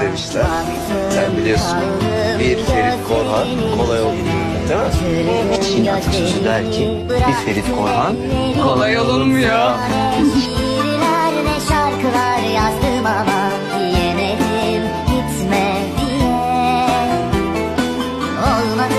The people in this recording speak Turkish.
demişler. Sen biliyorsun. Bir Ferit Korhan kolay olun. Değil mi? Hiç inatçı der ki bir Ferit Korhan kolay olunmuyor. Şiirler ve şarkılar yazdım ama diyemedim gitme diye. Olmadı